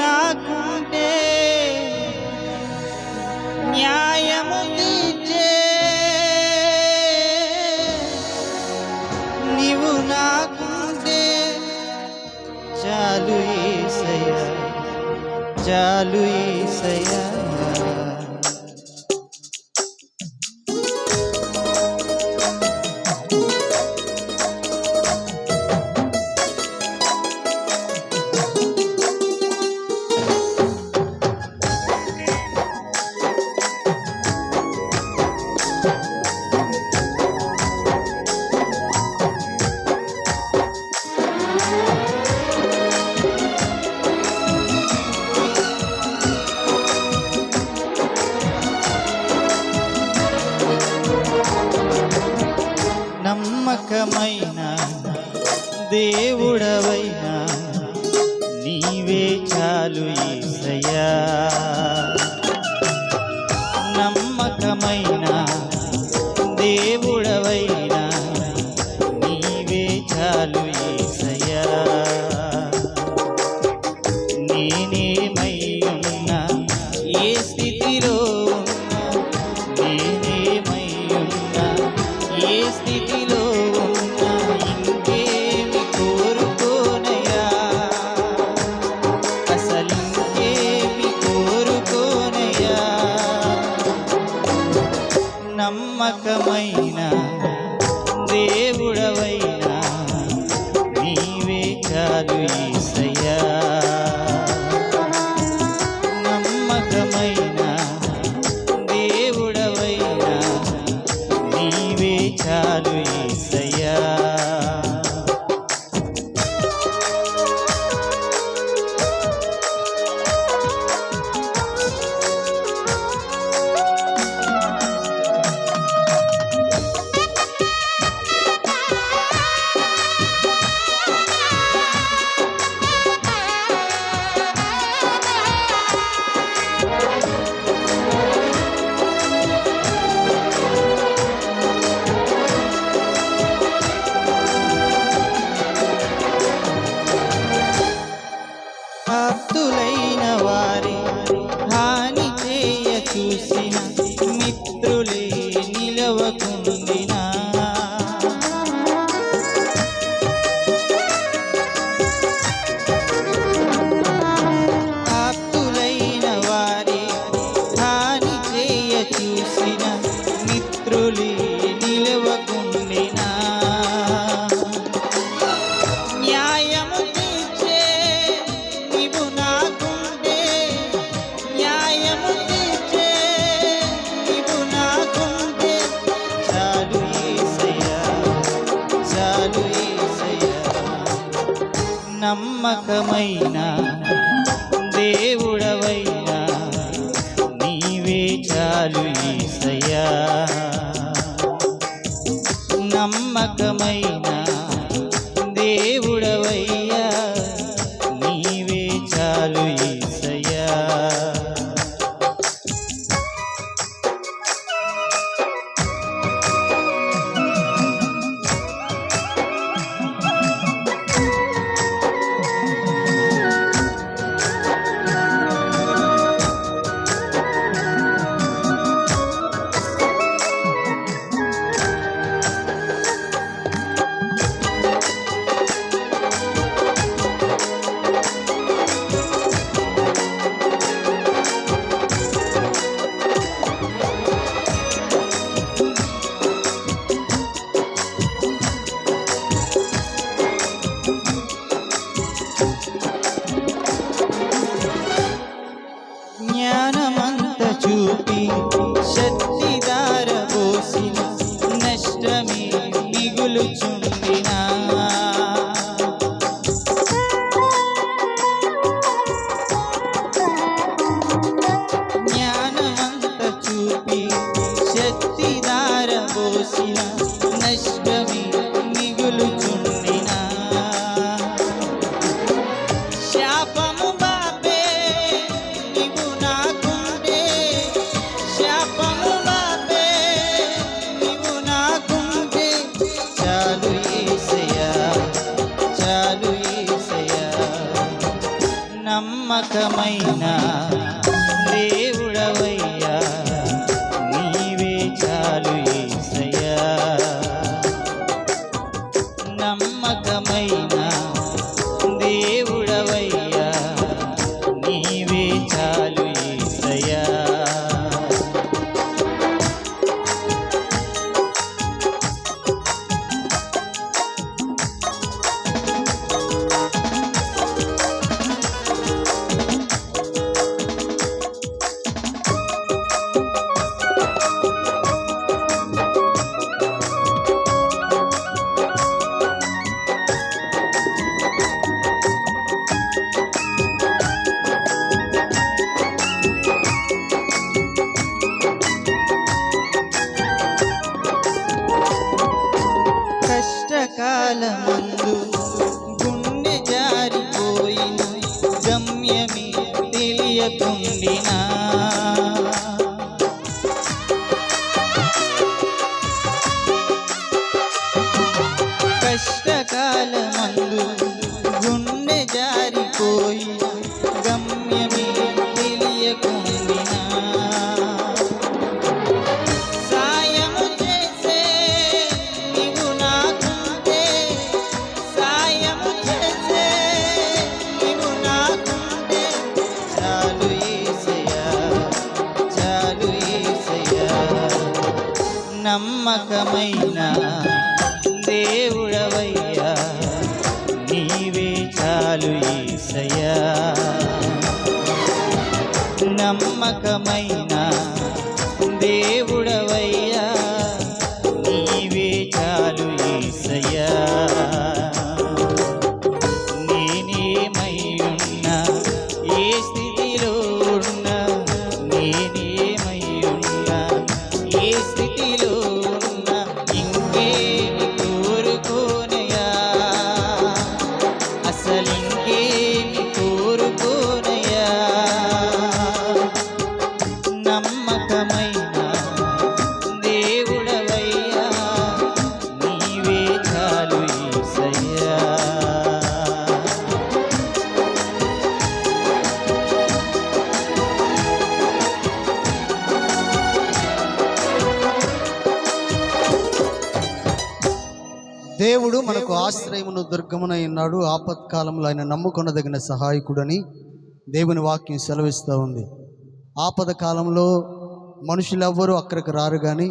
నాకుంటే న్యాయము తీర్చే నీవు నాకుంటే చాలు ఈసయ్యా చాలు ఈసయ్యా. దేవుడవైనా నీవే చాలు ఈసయ్యా. Bye. Bye. నమ్మకమైన దేవుడవైనా నీవే చాలు ఈసయ్యా. నమ్మకమైన దేవు some. కష్టకాలమందు గుండె జారిపోయిన గమ్యమే తెలియకుండినా నమ్మకమైన దేవుడవయ్యా నీవే చాలు ఈసయ్యా. నమ్మకమైన దేవుడవయ్యా దేవుడు మనకు ఆశ్రయమును దుర్గమునై ఉన్నాడు. ఆపత్కాలంలో ఆయన నమ్ముకొనదగిన సహాయకుడని దేవుని వాక్యం సెలవిస్తూ ఉంది. ఆపద కాలంలో మనుషులెవ్వరూ అక్కడికి రారు కానీ